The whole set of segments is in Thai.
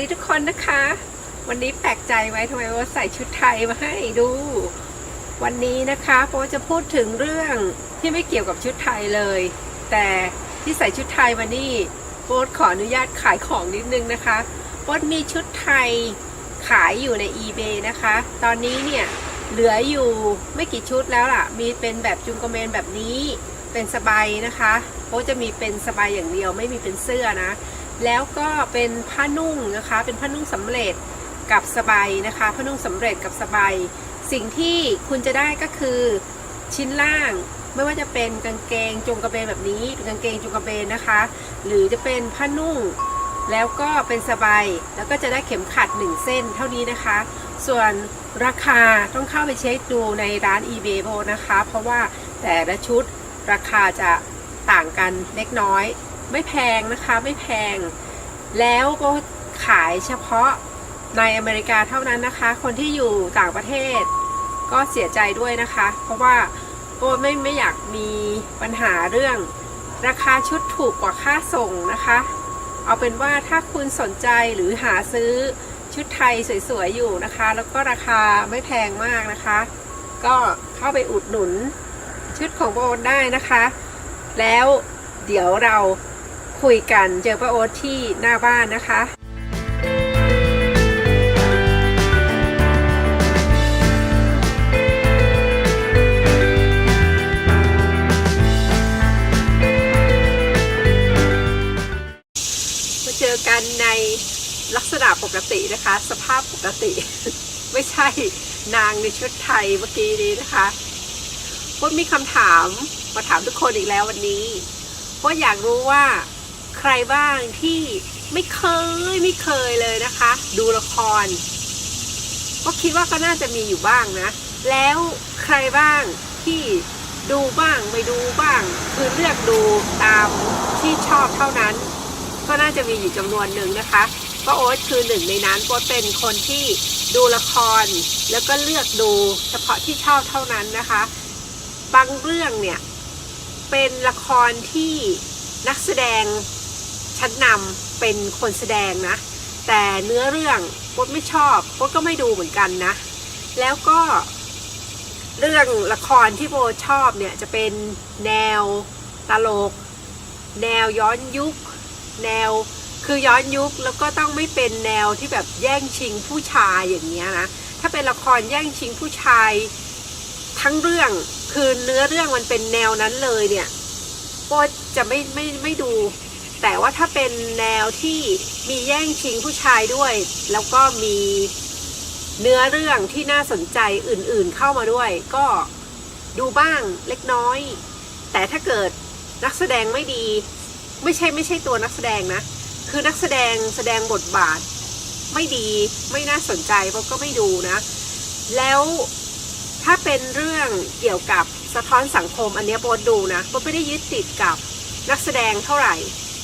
ดีทุกคนนะคะ วันนี้แปลกใจไหมทำไมว่าใส่ชุดไทยมาให้ดู วันนี้นะคะโปจะพูดถึงเรื่องที่ไม่เกี่ยวกับชุดไทยเลย แต่ที่ใส่ชุดไทยมานี่โป๊ขออนุญาตขายของนิดนึงนะคะโป๊มีชุดไทยขายอยู่ใน eBay นะคะ ตอนนี้เนี่ยเหลืออยู่ไม่กี่ชุดแล้วล่ะ มีเป็นแบบจุงกระเบนแบบนี้ เป็นสบายนะคะโป๊จะมีเป็นสบายอย่างเดียวไม่มีเป็นเสื้อนะ แล้วก็เป็นผ้านุ่งนะคะ เป็นผ้านุ่งสำเร็จกับสบายนะคะ ผ้านุ่งสำเร็จกับสบายสิ่งที่คุณจะได้ก็คือชิ้นล่างไม่ว่าจะเป็นกางเกงจงกระเบนแบบนี้เป็นกางเกงจงกระเบนนะคะ หรือจะเป็นผ้านุ่ง แล้วก็เป็นสบายแล้วก็จะได้เข็มขัดหนึ่งเส้นเท่านี้นะคะ ส่วนราคาต้องเข้าไปเช็คดูในร้าน eBay โบนะคะ เพราะว่าแต่ละชุดราคาจะต่างกันเล็กน้อย ไม่แพงนะคะไม่แพง แล้วก็ขายเฉพาะในอเมริกาเท่านั้นนะคะ คนที่อยู่ต่างประเทศก็เสียใจด้วยนะคะ เพราะว่าโอ้ไม่ไม่อยากมีปัญหาเรื่องราคาชุดถูกกว่าค่าส่งนะคะ เอาเป็นว่าถ้าคุณสนใจหรือหาซื้อชุดไทยสวยๆอยู่นะคะ แล้วก็ราคาไม่แพงมากนะคะ ก็เข้าไปอุดหนุนชุดของโบนได้นะคะ แล้วเดี๋ยวเรา คุยกันเจอป้าโอ๊ตที่หน้าบ้านนะคะมาเจอกันในลักษณะปกตินะคะ สภาพปกติ ไม่ใช่นางในชุดไทยเมื่อกี้นี้นะคะพดมีคำถามมาถามทุกคนอีกแล้ววันนี้พดอยากรู้ว่า ใครบ้างที่ไม่เคยไม่เคยเลยนะคะ ดูละคร ก็คิดว่าก็น่าจะมีอยู่บ้างนะ แล้วใครบ้างที่ดูบ้างไม่ดูบ้าง คือเลือกดูตามที่ชอบเท่านั้น ก็น่าจะมีอยู่จำนวนหนึ่งนะคะก็โอ๊ตคือหนึ่งในนั้นโอ๊ตเป็นคนที่ดูละคร แล้วก็เลือกดูเฉพาะที่ชอบเท่านั้นนะคะ บางเรื่องเนี่ย เป็นละครที่นักแสดง ชั้นนำเป็นคนแสดงนะ แต่เนื้อเรื่องโอ๊ตไม่ชอบโอ๊ตก็ไม่ดูเหมือนกันนะ แล้วก็ เรื่องละครที่โบชอบเนี่ยจะเป็นแนวตลก แนวย้อนยุค แนวคือย้อนยุคแล้วก็ต้องไม่เป็นแนวที่แบบแย่งชิงผู้ชายอย่างเงี้ยนะ ถ้าเป็นละครแย่งชิงผู้ชายทั้งเรื่องคือเนื้อเรื่องมันเป็นแนวนั้นเลยเนี่ยก็จะไม่ไม่ไม่ดู แต่ว่าถ้าเป็นแนวที่มีแย่งชิงผู้ชายด้วย แล้วก็มีเนื้อเรื่องที่น่าสนใจอื่นๆเข้ามาด้วย ก็ดูบ้างเล็กน้อย แต่ถ้าเกิดนักแสดงไม่ดี ไม่ใช่ไม่ใช่ตัวนักแสดงนะ คือนักแสดงแสดงบทบาท ไม่ดีไม่น่าสนใจเพราะก็ไม่ดูนะ แล้วถ้าเป็นเรื่องเกี่ยวกับสะท้อนสังคมอันนี้โบทดูนะโบไม่ได้ยึดติดกับนักแสดงเท่าไหร่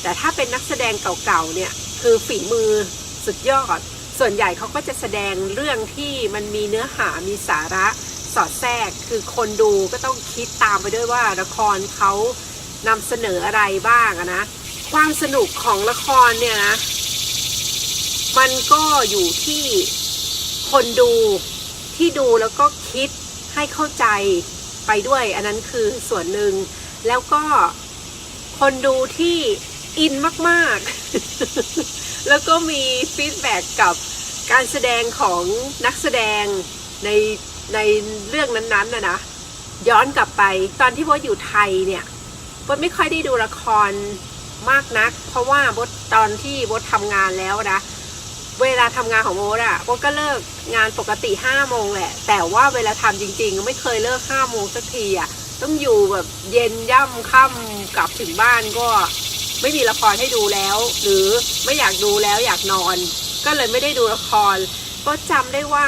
แต่ถ้าเป็นนักแสดงเก่าๆเนี่ยคือฝีมือสุดยอด ส่วนใหญ่เขาก็จะแสดงเรื่องที่มันมีเนื้อหามีสาระสอดแทรก คือคนดูก็ต้องคิดตามไปด้วยว่าละครเขานำเสนออะไรบ้างนะ ความสนุกของละครเนี่ยนะ มันก็อยู่ที่คนดูที่ดูแล้วก็คิดให้เข้าใจไปด้วย อันนั้นคือส่วนหนึ่งแล้วก็คนดูที่ อินมากๆ แล้วก็มีฟีดแบ็กกับการแสดงของนักแสดงในในเรื่องนั้นๆนะนะ ย้อนกลับไปตอนที่โบทอยู่ไทยเนี่ยโบทไม่ค่อยได้ดูละครมากนัก เพราะว่าบดตอนที่บดทำงานแล้วนะเวลาทำงานของโบดอะบดก็เลิกงานปกติห้าโมงแหละ แต่ว่าเวลาทำจริงๆ ไม่เคยเลิกห้าโมงสักทีอะต้องอยู่แบบเย็นย่ำค่ำกลับถึงบ้านก็ ไม่มีละครให้ดูแล้ว หรือไม่อยากดูแล้วอยากนอน ก็เลยไม่ได้ดูละครก็จำได้ว่า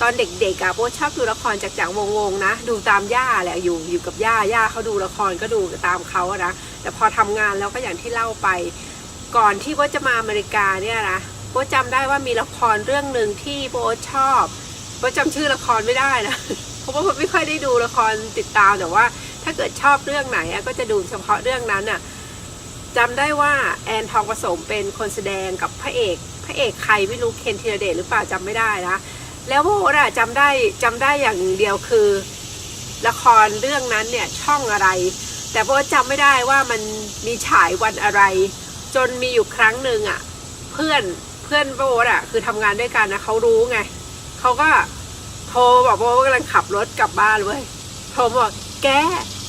ตอนเด็กๆอะโบชอบดูละครจากจากวงๆนะ ดูตามย่าแหละอยู่อยู่กับย่าย่าเขาดูละครก็ดูตามเขาอะนะแต่พอทำงานแล้วก็อย่างที่เล่าไป ก่อนที่โบจะมาอเมริกาเนี่ยนะโบทจำได้ว่ามีละครเรื่องหนึ่งที่โบชอบโบทจำชื่อละครไม่ได้นะเพราะว่าโบทไม่ค่อยได้ดูละครติดตามแต่ว่า ถ้าเกิดชอบเรื่องไหนอะก็จะดูเฉพาะเรื่องนั้นอะ จำได้ว่าแอนทองผสมเป็นคนแสดงกับพระเอก พระเอกใครไม่รู้เคนธีรเดชหรือเปล่าจำไม่ได้นะ แล้วโบทอะจำได้จำได้อย่างเดียวคือ ละครเรื่องนั้นเนี่ยช่องอะไร แต่โบทจำไม่ได้ว่ามันมีฉายวันอะไร จนมีอยู่ครั้งหนึ่งอะเพื่อนเพื่อนโบทอะคือทำงานด้วยกันนะเขารู้ไงเขาก็โทรบอกโบทว่ากำลังขับรถกลับบ้านเว้ยโทรบอกแก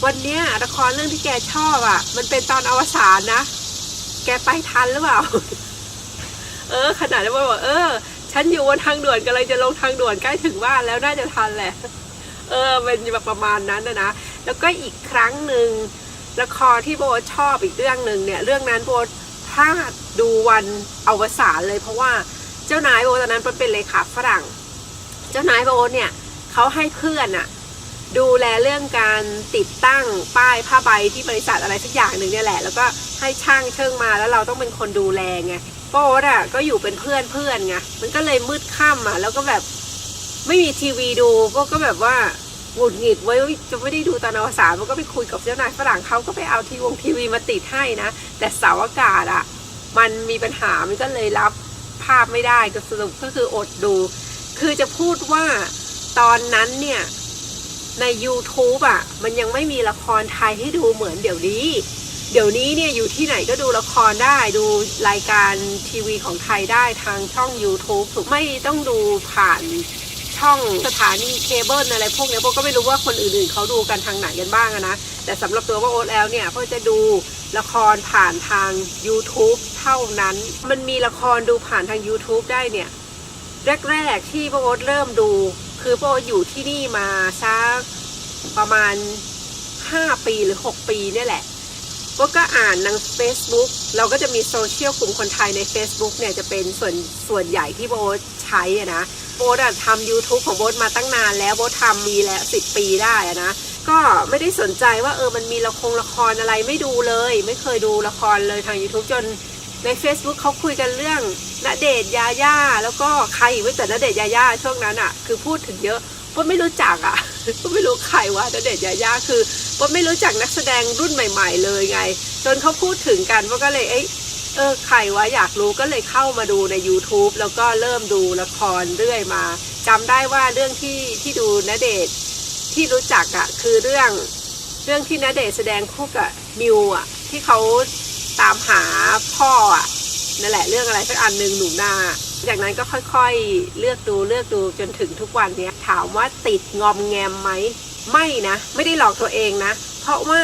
วันเนี้ยละครเรื่องที่แกชอบอะมันเป็นตอนอวสานนะ แกไปทันหรือเปล่า เออ ขนาดนั้นโบบอกเออ ฉันอยู่บนทางด่วนกำลังจะลงทางด่วนใกล้ถึงบ้านแล้วน่าจะทันแหละ เออเป็นแบบประมาณนั้นนะนะ แล้วก็อีกครั้งหนึ่งละครที่โบชอบอีกเรื่องหนึ่งเนี่ย เรื่องนั้นโบพลาดดูวันอวสานเลย เพราะว่าเจ้านายโบตอนนั้นเป็นเลขาฝรั่ง เจ้านายโบเนี่ยเขาให้เพื่อนอะ ดูแลเรื่องการติดตั้งป้ายผ้าใบที่บริษัทอะไรสักอย่างหนึ่งเนี่ยแหละ แล้วก็ให้ช่างเชิงมาแล้วเราต้องเป็นคนดูแลไงโป๊ดอะก็อยู่เป็นเพื่อนเพื่อนไงมันก็เลยมืดค่ำอะ แล้วก็แบบไม่มีทีวีดูก็ก็แบบว่าหงุดหงิดไว้จะไม่ได้ดูตอนอวสานมันก็ไปคุยกับเจ้านายฝรั่งเขาก็ไปเอาทีวงทีวีมาติดให้นะ แต่เสาอากาศอะ มันมีปัญหามันก็เลยรับภาพไม่ได้ก็สรุปก็คืออดดู คือจะพูดว่าตอนนั้นเนี่ย ใน YouTube อะ มันยังไม่มีละครไทยให้ดูเหมือนเดี๋ยวนี้ เดี๋ยวนี้เนี่ยอยู่ที่ไหนก็ดูละครได้ดูรายการทีวีของไทยได้ทางช่อง YouTube ถูกไม่ต้องดูผ่านช่องสถานีเคเบิลอะไรพวกเนี้ยพวกก็ไม่รู้ว่าคนอื่นๆเขาดูกันทางไหนกันบ้างนะ แต่สำหรับตัวว่าโอ๊ตแล้วเนี่ยก็จะดูละครผ่านทาง YouTube เท่านั้น มันมีละครดูผ่านทาง YouTube ได้เนี่ย แรก ๆ ที่ป้าโอ๊ตเริ่มดู คือป้าโอ๊ตอยู่ที่นี่มาสักประมาณ 5 ปีหรือ 6 ปีเนี่ยแหละป้าก็อ่านใน Facebook เราก็จะมีโซเชียลกลุ่มคนไทยใน Facebook เนี่ยจะเป็นส่วนส่วนใหญ่ที่โอ๊ตใช้อะนะโบอะทำ YouTube ของโบมาตั้งนานแล้วโบททำมีแล้ว 10 ปีได้อะนะก็ไม่ได้สนใจว่าเออมันมีละครละครอะไรไม่ดูเลย ไม่เคยดูละครเลยทาง YouTube จน ใน Facebook เขาคุยกันเรื่องณเดชน์ยาย่าแล้วก็ใครอีกไม่แต่ณเดชน์ยาย่าช่วงนั้นอะ่ะ คือพูดถึงเยอะเพราะไม่รู้จักอะ่ะก็ไม่รู้ใครว่าณเดชน์ยาย่าคือเพราะไม่รู้จักนักแสดงรุ่นใหม่ ๆ เลยไง จนเขาพูดถึงกันว่าก็เลยเอ้ยเออใครวะอยากรู้ก็เลยเข้ามาดูใน YouTube แล้วก็เริ่มดูละครเรื่อยมาจำได้ว่าเรื่องที่ที่ดูณเดชน์ที่รู้จักอะ่ะคือเรื่องเรื่องที่ณเดชน์แสดงคู่กับมิวอะที่เขา ตามหาพ่ออะนั่นแหละเรื่องอะไรสักอันหนึ่งหนูนาจากนั้นก็ค่อยๆ เลือกดูเลือกดูจนถึงทุกวันเนี้ยถามว่าติดงอมแงมไหมไม่นะไม่ได้หลอกตัวเองนะ เพราะว่า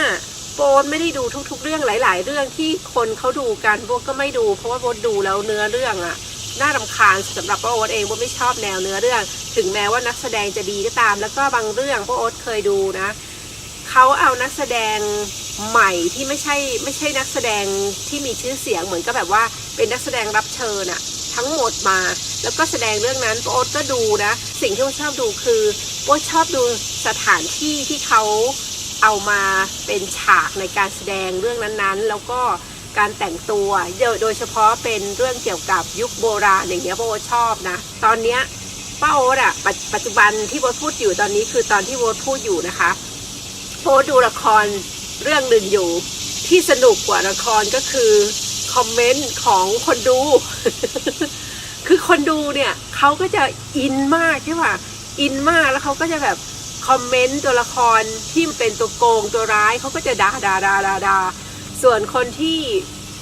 โบนไม่ได้ดูทุก ๆ เรื่องหลาย ๆ เรื่องที่คนเขาดูกันโบนก็ไม่ดู เพราะว่าโบนดูแล้วเนื้อเรื่องอะน่ารำคาญสำหรับโบนเองโบนไม่ชอบแนวเนื้อเรื่อง ถึงแม้ว่านักแสดงจะดีก็ตาม แล้วก็บางเรื่องโบนเคยดูนะ เขาเอานักแสดงใหม่ที่ไม่ใช่ไม่ใช่นักแสดงที่มีชื่อเสียงเหมือนกับแบบว่าเป็นนักแสดงรับเชิญอะทั้งหมดมา แล้วก็แสดงเรื่องนั้นโอ๊ตก็ดูนะ สิ่งที่โอ๊ตชอบดูคือโอ๊ตชอบดูสถานที่ที่เขาเอามาเป็นฉากในการแสดงเรื่องนั้นๆ แล้วก็การแต่งตัวโดยเฉพาะเป็นเรื่องเกี่ยวกับยุคโบราณอย่างเงี้ยโอ๊ตชอบนะ ตอนเนี้ยป้าโอ๊ตอะปัจปัจจุบันที่โอ๊ตพูดอยู่ตอนนี้คือตอนที่โอ๊ตพูดอยู่นะคะ โพสดูละครเรื่องหนึ่งอยู่ ที่สนุกกว่าละครก็คือคอมเมนต์ของคนดู คือคนดูเนี่ยเขาก็จะอินมากใช่ป่ะอินมากแล้วเขาก็จะแบบคอมเมนต์ตัวละครที่เป็นตัวโกงตัวร้ายเขาก็จะด่าด่าด่าด่าดาส่วนคนที่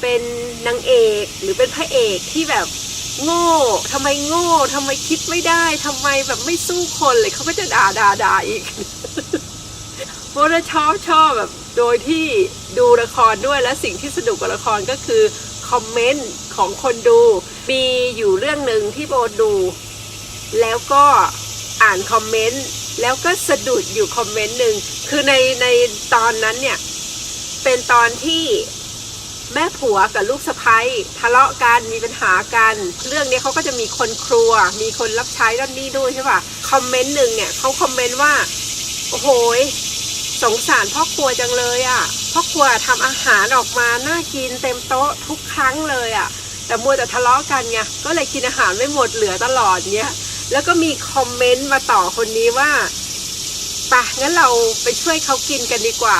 เป็นนางเอกหรือเป็นพระเอกที่แบบโง่ทำไมโง่ทำไมคิดไม่ได้ทำไมแบบไม่สู้คนเลยเขาก็จะด่าด่าด่าอีก เพราะว่าชอบชอบแบบโดยที่ดูละครด้วยและสิ่งที่สนุกกับละครก็คือคอมเมนต์ของคนดู มีอยู่เรื่องหนึ่งที่โบดู แล้วก็อ่านคอมเมนต์แล้วก็สะดุดอยู่คอมเมนต์หนึ่งคือในในตอนนั้นเนี่ย เป็นตอนที่แม่ผัวกับลูกสะพ้ยทะเลาะกันมีปัญหากัน เรื่องนี้เขาก็จะมีคนครัว มีคนรับใช้ด้านนี้ด้วยใช่ป่ะคอมเมนต์หนึ่งเนี่ยเขาคอมเมนต์ว่าโอ้โห สงสารพ่อครัวจังเลยอะ่ะพ่อครัวทำอาหารออกมาน่ากินเต็มโต๊ะทุกครั้งเลยอะ่ะ แต่มัวแต่ทะเลาะกันไงก็เลยกินอาหารไม่หมดเหลือตลอดเนี้ยแล้วก็มีคอมเมนต์มาต่อคนนี้ว่าปะงั้นเราไปช่วยเขากินกันดีกว่า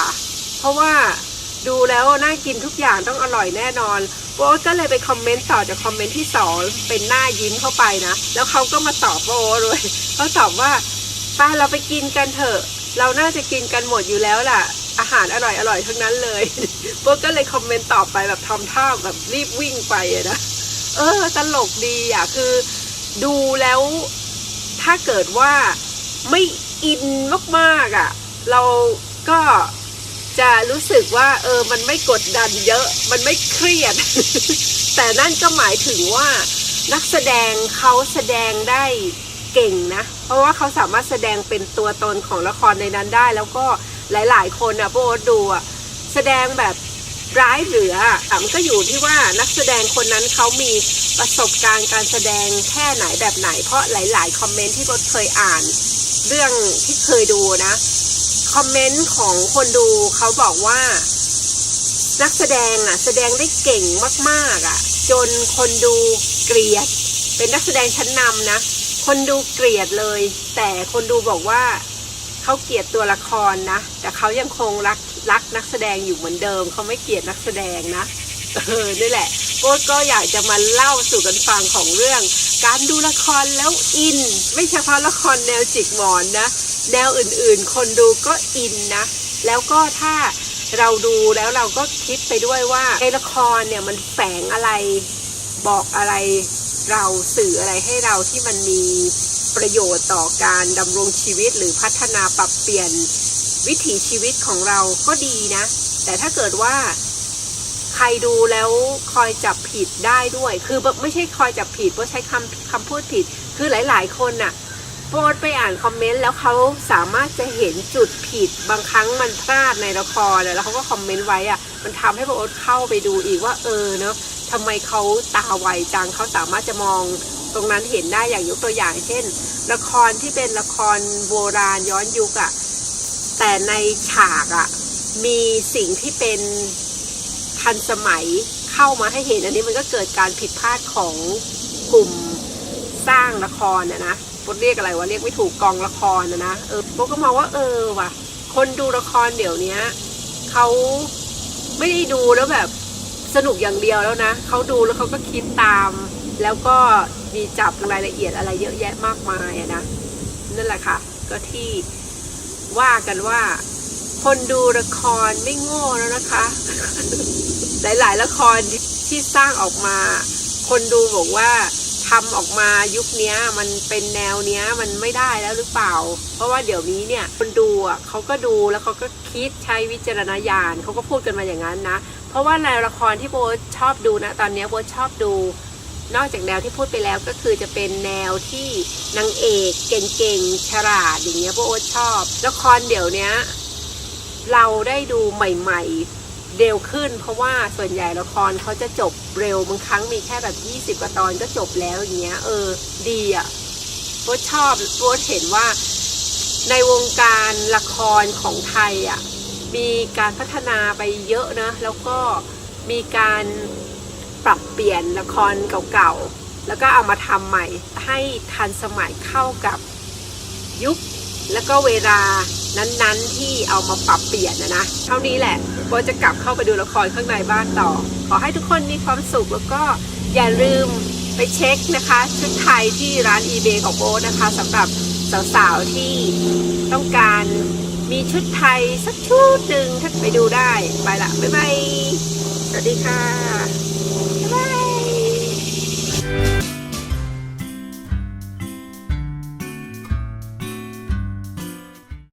เพราะว่าดูแล้วน่ากินทุกอย่างต้องอร่อยแน่นอนโบ๊ทก็เลยไปคอมเมนต์ต่อจากคอมเมนต์ที่สองเป็นหน้ายิ้มเข้าไปนะ แล้วเขาก็มาตอบโบ๊ทเลยเขาตอบว่าป้าเราไปกินกันเถอะ เราน่าจะกินกันหมดอยู่แล้วล่ะ อาหารอร่อยอร่อยทั้งนั้นเลยโบ๊ทก็เลยคอมเมนต์ตอบไปแบบทำท่าแบบรีบวิ่งไปนะ เออ ตลกดีอะ คือดูแล้วถ้าเกิดว่าไม่อินมากๆอะ เราก็จะรู้สึกว่า เออ มันไม่กดดันเยอะ มันไม่เครียด แต่นั่นก็หมายถึงว่านักแสดงเขาแสดงได้ เก่งนะ เพราะว่าเขาสามารถแสดงเป็นตัวตนของละครในนั้นได้ แล้วก็หลาย ๆ คนอะโบทดูอะแสดงแบบร้ายเหลืออะมันก็อยู่ที่ว่านักแสดงคนนั้นเขามีประสบการณ์การแสดงแค่ไหนแบบไหน เพราะหลาย ๆ คอมเมนต์ที่โบทเคยอ่าน เรื่องที่เคยดูนะคอมเมนต์ของคนดูเขาบอกว่า นักแสดงอะ แสดงได้เก่งมาก ๆ อะ จนคนดูเกลียด เป็นนักแสดงชั้นนำนะ คนดูเกลียดเลย แต่คนดูบอกว่าเขาเกลียดตัวละครนะ แต่เขายังคงรักรักนักแสดงอยู่เหมือนเดิม เขาไม่เกลียดนักแสดงนะ เออ นี่แหละโอ๊ตก็อยากจะมาเล่าสู่กันฟังของเรื่อง การดูละครแล้วอิน ไม่เฉพาะละครแนวจิกหมอนนะ แนวอื่นๆ คนดูก็อินนะ แล้วก็ถ้าเราดูแล้วเราก็คิดไปด้วยว่าในละครเนี่ยมันแฝงอะไรบอกอะไร เราสื่ออะไรให้เราที่มันมีประโยชน์ต่อการดำรงชีวิตหรือพัฒนาปรับเปลี่ยนวิถีชีวิตของเราก็ดีนะ แต่ถ้าเกิดว่าใครดูแล้วคอยจับผิดได้ด้วย คือแบบไม่ใช่คอยจับผิดเพราะใช้คำคำพูดผิด คือหลาย ๆ คนน่ะโพสไปอ่านคอมเมนต์แล้วเขาสามารถจะเห็นจุดผิดบางครั้งมันพลาดในละครน่ะแล้วเขาก็คอมเมนต์ไว้อะมันทำให้โพสเข้าไปดูอีกว่าเออเนาะ ทำไมเขาตาไวจังเขาสามารถจะมองตรงนั้นเห็นได้อย่างยกตัวอย่าง เช่น ละครที่เป็นละครโบราณย้อนยุคอะแต่ในฉากอะมีสิ่งที่เป็นทันสมัยเข้ามาให้เห็นอันนี้มันก็เกิดการผิดพลาดของกลุ่มสร้างละครนะนะบทเรียกอะไรวะเรียกไม่ถูกกองละครนะนะเออโบก็มองว่าเออว่ะ คนดูละครเดี๋ยวนี้เขาไม่ได้ดูแล้วแบบ สนุกอย่างเดียวแล้วนะเขาดูแล้วเขาก็คิดตาม แล้วก็มีจับรายละเอียดอะไรเยอะแยะมากมายอะนะนั่นแหละค่ะ ก็ที่ว่ากันว่า คนดูละครไม่โง่แล้วนะคะ หลายๆละครที่สร้างออกมา คนดูบอกว่า ทำออกมายุคนี้มันเป็นแนวเนี้ยมันไม่ได้แล้วหรือเปล่า เพราะว่าเดี๋ยวนี้เนี่ยคนดูอะเขาก็ดูแล้วเขาก็คิดใช้วิจารณญาณเขาก็พูดกันมาอย่างนั้นนะ เพราะว่าในละครที่โบชอบดูนะ ตอนนี้โบชอบดู นอกจากแนวที่พูดไปแล้วก็คือจะเป็นแนวที่นางเอกเก่งๆฉลาดอย่างเงี้ยโบชอบ ละครเดี๋ยวนี้เราได้ดูใหม่ ๆ เร็วขึ้น เพราะว่าส่วนใหญ่ละครเขาจะจบเร็วบางครั้งมีแค่แบบ 20กว่าตอนก็จบแล้วอย่างเงี้ย เออ ดีอะโบชอบโบทเห็นว่าในวงการละครของไทยอะมีการพัฒนาไปเยอะนะ แล้วก็มีการปรับเปลี่ยนละครเก่าๆ แล้วก็เอามาทำใหม่ให้ทันสมัยเข้ากับยุค แล้วก็เวลา นั้นๆ ที่เอามาปรับเปลี่ยนนะนะ เท่านี้แหละโบจะกลับเข้าไปดูละครข้างในบ้านต่อ ขอให้ทุกคนมีความสุขแล้วก็อย่าลืมไปเช็คนะคะชุดไทยที่ร้าน eBay ของโบนะคะสำหรับสาวๆที่ต้องการมีชุดไทยสักชุดหนึ่งถ้าไปดูได้ ไปละ บ๊ายบาย สวัสดีค่ะ บ๊ายบาย